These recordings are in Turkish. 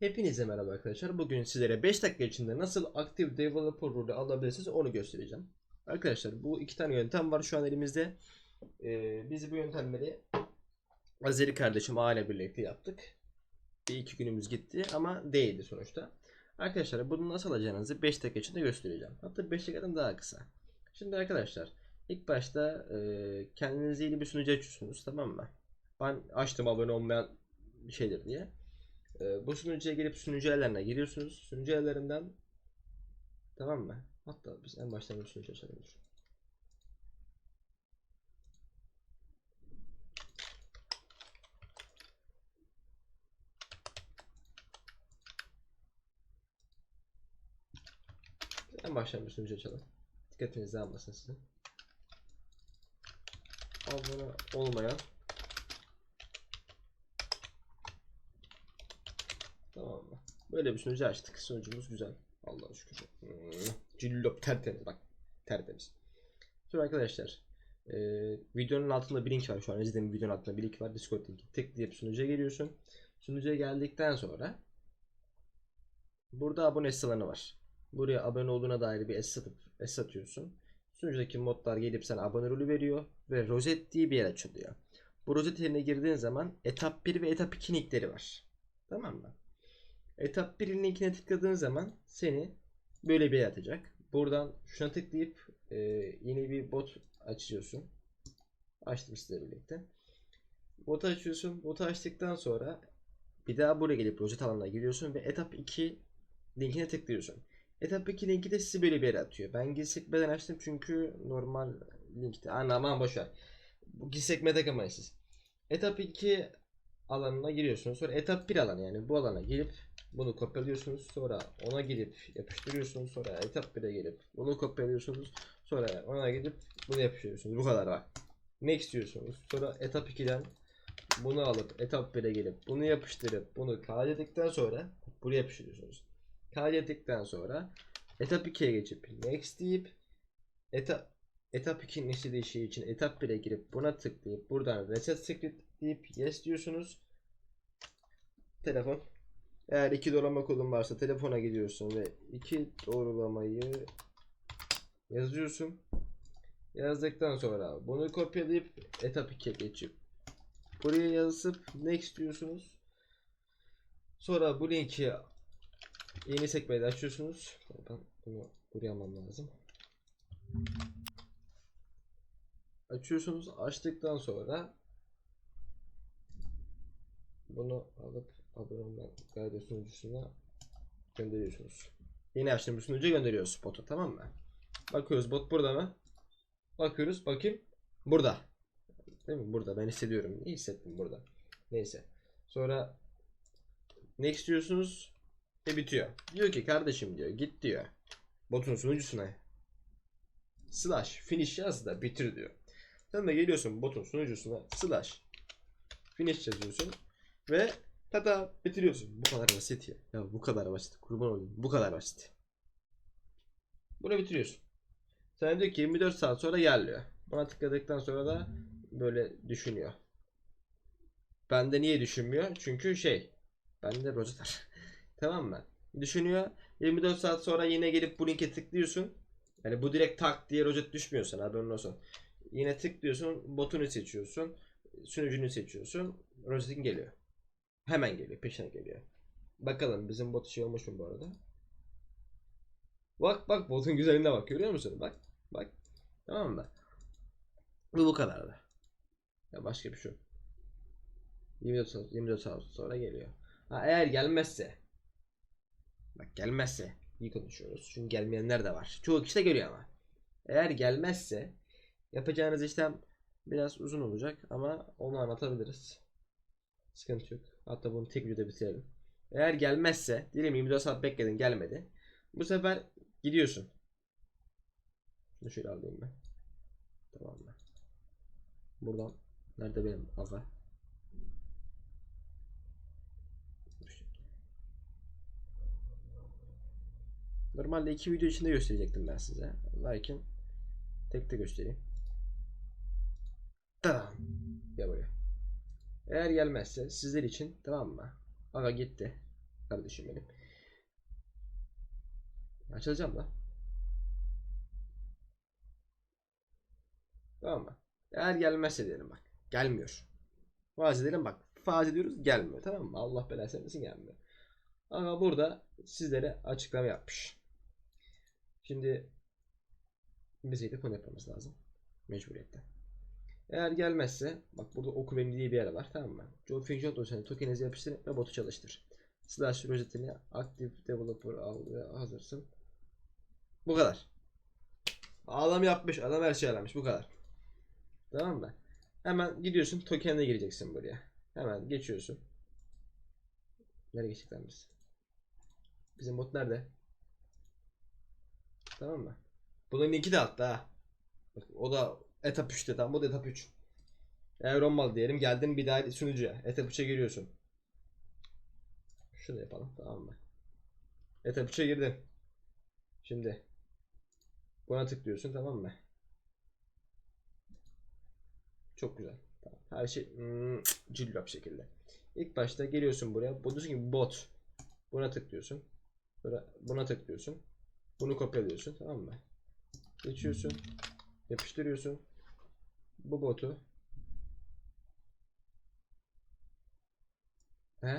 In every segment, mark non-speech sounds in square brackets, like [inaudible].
Hepinize merhaba arkadaşlar. Bugün sizlere 5 dakika içinde nasıl Active Developer rolü alabilirsiniz onu göstereceğim. Arkadaşlar bu iki tane yöntem var şu an elimizde. Ee, biz bu yöntemleri Azeri kardeşim aile birlikte yaptık. Bir iki günümüz gitti ama değildi sonuçta. Arkadaşlar bunu nasıl alacağınızı 5 dakika içinde göstereceğim. Hatta 5 dakikadan daha kısa. Şimdi arkadaşlar ilk başta e, kendinize yeni bir sunucu açıyorsunuz tamam mı? Ben açtım abone olmayan şeydir diye. Ee, bu sunucuya gelip sunucu ayarlarına giriyorsunuz. Sunucu ayarlarından tamam mı? Hatta biz en baştan bir sunucu açalım. En baştan bir sunucu açalım. Dikkatinizi dağılmasın sizin. Abone olmayan Tamam mı? Böyle bir sunucu açtık. Sunucumuz güzel. Allah'a şükür. Hmm. Cillop tertemiz bak. Tertemiz. Sonra arkadaşlar e, videonun altında bir link var şu an. izlediğim videonun altında bir link var. Discord linki. Tıklayıp sunucuya geliyorsun. Sunucuya geldikten sonra burada abone alanı var. Buraya abone olduğuna dair bir S atıp S atıyorsun. Sunucudaki modlar gelip sana abone rolü veriyor ve rozet diye bir yer açılıyor. Bu rozet yerine girdiğin zaman etap 1 ve etap 2 nickleri var. Tamam mı? Etap 1'in linkine tıkladığın zaman seni böyle bir yer atacak. Buradan şuna tıklayıp e, yeni bir bot açıyorsun. Açtım sizle birlikte. Botu açıyorsun. Botu açtıktan sonra bir daha buraya gelip rozet alanına giriyorsun ve etap 2 linkine tıklıyorsun. Etap 2 linki de sizi böyle bir yere atıyor. Ben gizli sekmeden açtım çünkü normal linkte. Ana aman boşver. Bu gizli sekme takamayın siz. Etap 2 alanına giriyorsunuz. Sonra etap 1 alanı yani bu alana girip bunu kopyalıyorsunuz. Sonra ona gidip yapıştırıyorsunuz. Sonra etap 1'e gelip bunu kopyalıyorsunuz. Sonra ona gidip bunu yapıştırıyorsunuz. Bu kadar bak. Next diyorsunuz. Sonra etap 2'den bunu alıp etap 1'e gelip bunu yapıştırıp bunu kaydettikten sonra buraya yapıştırıyorsunuz. Kaydettikten sonra etap 2'ye geçip next deyip etap etap 2'nin istediği şey için etap 1'e girip buna tıklayıp buradan reset script deyip yes diyorsunuz. Telefon. Eğer iki doğrulama kodun varsa telefona gidiyorsun ve iki doğrulamayı yazıyorsun. Yazdıktan sonra bunu kopyalayıp etap 2'ye geçip buraya yazıp next diyorsunuz. Sonra bu linki yeni sekmede açıyorsunuz. Ben bunu buraya almam lazım. Açıyorsunuz. Açtıktan sonra bunu alıp abone olmayan gayret sunucusuna gönderiyorsunuz. Yeni açtığımız sunucuya gönderiyoruz spotu tamam mı? Bakıyoruz bot burada mı? Bakıyoruz bakayım. Burada. Değil mi? Burada. Ben hissediyorum. İyi hissettim burada. Neyse. Sonra next diyorsunuz ve bitiyor. Diyor ki kardeşim diyor git diyor. Botun sunucusuna slash finish yaz da bitir diyor. Sen de geliyorsun botun sunucusuna slash finish yazıyorsun ve tada bitiriyorsun. Bu kadar basit ya. Ya bu kadar basit. Kurban olayım. Bu kadar basit. Bunu bitiriyorsun. Sen diyor ki 24 saat sonra gel diyor. Buna tıkladıktan sonra da böyle düşünüyor. Bende niye düşünmüyor? Çünkü şey bende rozet var. [laughs] tamam mı? Düşünüyor. 24 saat sonra yine gelip bu linke tıklıyorsun. Yani bu direkt tak diye rozet düşmüyor sana haberin olsun. Yine tıklıyorsun, botunu seçiyorsun, sunucunu seçiyorsun, rozetin geliyor. Hemen geliyor, peşine geliyor. Bakalım bizim bot şey olmuş mu bu arada? Bak bak botun güzelliğine bak görüyor musun? Bak bak. Tamam mı? Bu bu kadardı. Ya başka bir şey yok. 24 saat, 24 saat sonra geliyor. Ha eğer gelmezse Bak gelmezse iyi konuşuyoruz. Çünkü gelmeyenler de var. Çoğu kişi de geliyor ama. Eğer gelmezse yapacağınız işlem biraz uzun olacak ama onu anlatabiliriz. Sıkıntı yok. Hatta bunu tek videoda bitirelim. Eğer gelmezse diyelim 24 saat bekledin gelmedi. Bu sefer gidiyorsun. Şunu şöyle alayım ben. Tamam mı? Buradan nerede benim aga? Normalde iki video içinde gösterecektim ben size. Lakin tek de göstereyim. Tamam. Eğer gelmezse sizler için tamam mı? Aga gitti. Kardeşim benim. Açılacağım da. Tamam mı? Eğer gelmezse diyelim bak. Gelmiyor. Faiz edelim bak. Faiz ediyoruz gelmiyor. Tamam mı? Allah belasını versin gelmiyor. Ama burada sizlere açıklama yapmış. Şimdi bize de konu yapmamız lazım. Mecburiyetten. Eğer gelmezse bak burada oku benim diye bir yer var tamam mı? Job function dosyasını tokenize yapıştır ve botu çalıştır. Slash rozetini aktif developer al ve hazırsın. Bu kadar. Adam yapmış. Adam her şeyi aramış. Bu kadar. Tamam mı? Hemen gidiyorsun token'e gireceksin buraya. Hemen geçiyorsun. Nereye geçtik biz? Bizim bot nerede? Tamam mı? Bunun linki de altta ha. Bak, o da etap 3'te tamam bu da etap 3. Eğer olmadı diyelim geldin bir daha sunucuya. Etap 3'e giriyorsun. Şunu yapalım tamam mı? Etap 3'e girdin. Şimdi buna tıklıyorsun tamam mı? Çok güzel. Tamam. Her şey hmm, cillop şekilde. İlk başta geliyorsun buraya. Bu diyorsun ki bot. Buna tıklıyorsun. Buna, buna tıklıyorsun. Bunu kopyalıyorsun tamam mı? Geçiyorsun. Yapıştırıyorsun. Bu botu. He?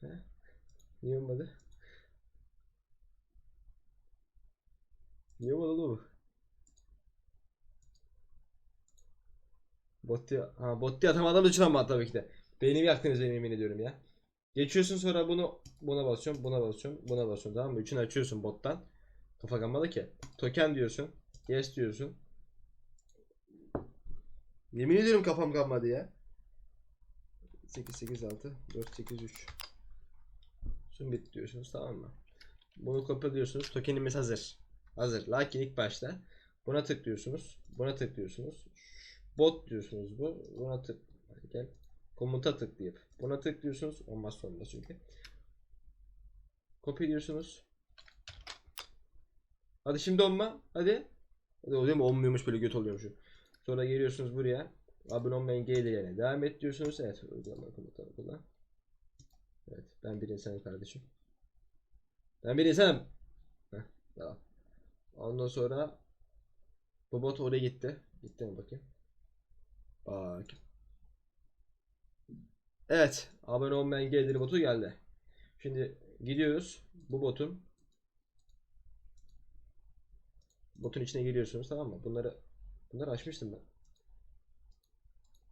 He? Niye olmadı? Niye olmadı oğlum? Botti, ha Botti için ama tabii ki de. Beynimi yaktınız benim yemin ediyorum ya. Geçiyorsun sonra bunu buna basıyorsun, buna basıyorsun, buna basıyorsun tamam mı? Üçünü açıyorsun bottan. Kafa kalmadı ki. Token diyorsun. Yes diyorsun. Yemin ediyorum kafam kalmadı ya. 8 8 6 4 8 3 Sumbit diyorsunuz tamam mı? Bunu kopyalıyorsunuz. Tokenimiz hazır. Hazır. Lakin ilk başta buna tıklıyorsunuz. Buna tıklıyorsunuz. Bot diyorsunuz bu. Buna tık gel. Komuta tıklayıp buna tıklıyorsunuz. Olmaz sonunda çünkü. Copy diyorsunuz. Hadi şimdi olma. Hadi. Hadi o değil mi? Olmuyormuş böyle göt oluyormuş. Sonra geliyorsunuz buraya. Abone olmayın G ile yerine devam et diyorsunuz. Evet. Uygulama komutanı kullan. Evet. Ben bir insanım kardeşim. Ben bir insanım. Heh, tamam. Ondan sonra bu bot oraya gitti. Gitti mi bakayım? Bak. Evet. Abone olmayan gelir botu geldi. Şimdi gidiyoruz. Bu botun botun içine giriyorsunuz tamam mı? Bunları bunları açmıştım ben.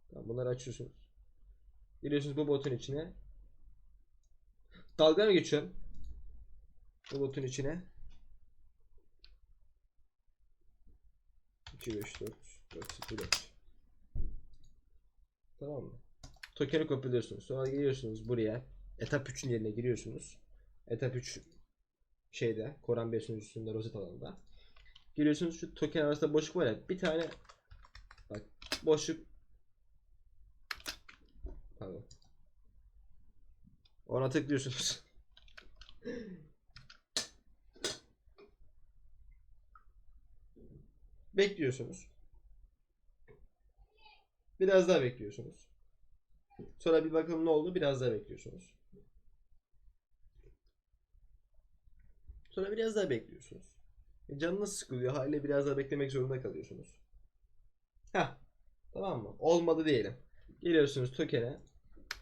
Tamam, bunları açıyorsunuz. Giriyorsunuz bu botun içine. Dalga mı geçiyorum? Bu botun içine. 2 5 4 4 0 4 Tamam mı? Token'i kopyalıyorsunuz. Sonra geliyorsunuz buraya. Etap 3'ün yerine giriyorsunuz. Etap 3 şeyde Koran 5 sunucusunda rozet alanında. Giriyorsunuz şu token arasında boşluk var ya. Bir tane bak boşluk Pardon. Ona tıklıyorsunuz. [laughs] Bekliyorsunuz. Biraz daha bekliyorsunuz. Sonra bir bakalım ne oldu. Biraz daha bekliyorsunuz. Sonra biraz daha bekliyorsunuz. E canınız sıkılıyor. Haliyle biraz daha beklemek zorunda kalıyorsunuz. Heh. Tamam mı? Olmadı diyelim. Geliyorsunuz token'e.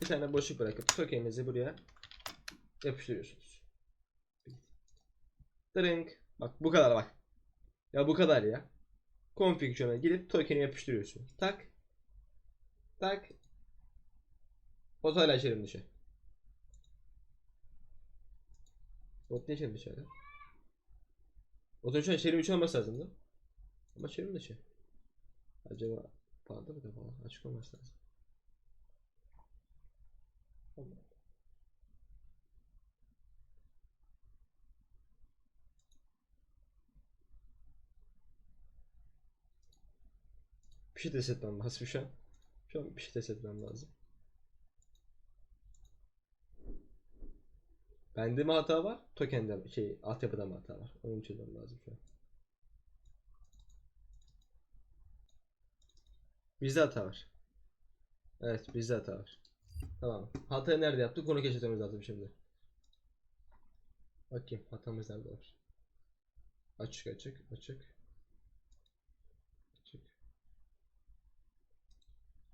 Bir tane boşluk bırakıp token'inizi buraya yapıştırıyorsunuz. Drink. Bak bu kadar bak. Ya bu kadar ya. Configuration'a gidip token'i yapıştırıyorsun. Tak. Tak. Bot hala içerim dışı. Bot niye içerim dışı hala? Botun şu an içerim içi olması lazımdı. Ama içerim dışı. Acaba bağlı mı kapalı? Açık olması lazım. Bir şey test etmem lazım şu an. Şu an bir şey test etmem lazım. Bende mi hata var? Token'de mi? Şey altyapıda mı hata var? Onu çözmem lazım şu an. Bizde hata var. Evet bizde hata var. Tamam. Hatayı nerede yaptık? Onu keşfetmemiz lazım şimdi. Bakayım hatamız nerede var? Açık açık açık. Açık.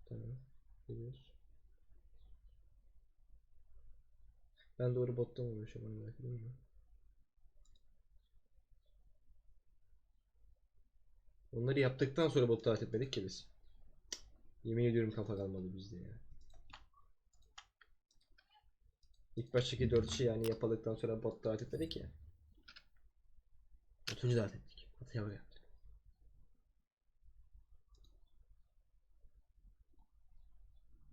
Tamam. Geliyoruz. Ben doğru botta mı uğraşıyorum onu merak ediyorum da. Onları yaptıktan sonra bot davet etmedik ki biz. Yemin ediyorum kafa kalmadı bizde ya. İlk baştaki 4 şey yani yapıldıktan sonra bot davet etmedik ya. Botuncu davet ettik. Hataya bak.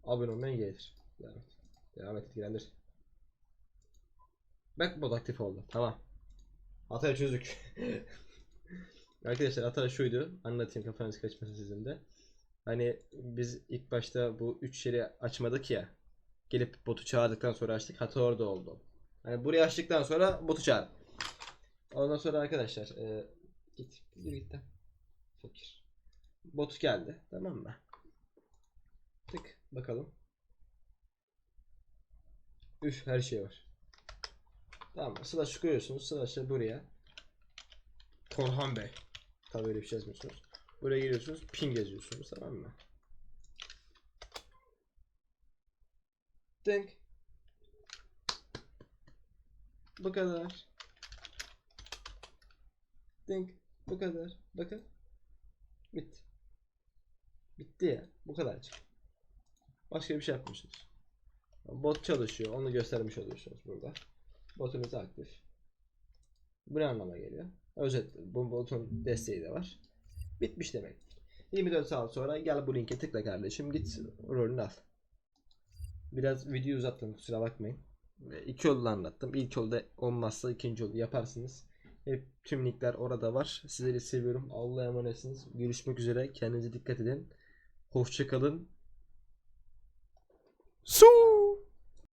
Abone olmayan gelir. Devam et. Devam et etkilendir. Bak bot aktif oldu. Tamam. Hatayı çözdük. [laughs] Arkadaşlar hata şuydu. Anlatayım kafanız kaçmasın sizin de. Hani biz ilk başta bu 3 yeri açmadık ya. Gelip botu çağırdıktan sonra açtık. Hata orada oldu. Hani burayı açtıktan sonra botu çağır. Ondan sonra arkadaşlar e, git. Git git. Fakir. Bot geldi. Tamam mı? Tık bakalım. Üf her şey var. Tamam? Slash koyuyorsunuz. Slash'ı buraya. Korhan Bey. Tabii öyle bir şey yazmıyorsunuz. Buraya geliyorsunuz. Ping yazıyorsunuz. Tamam mı? Denk. Bu kadar. Denk. Bu kadar. Bakın. Bitti. Bitti ya. Bu kadarcık. Başka bir şey yapmıyorsunuz. Bot çalışıyor. Onu göstermiş oluyorsunuz burada. Botunuz aktif. Bu ne anlama geliyor? Özet bu botun desteği de var. Bitmiş demek. 24 saat sonra gel bu linke tıkla kardeşim git rolünü al. Biraz video uzattım kusura bakmayın. İki yolda anlattım. İlk yolda olmazsa ikinci yolu yaparsınız. Hep tüm linkler orada var. Sizleri seviyorum. Allah'a emanetsiniz. Görüşmek üzere. Kendinize dikkat edin. Hoşçakalın. Su.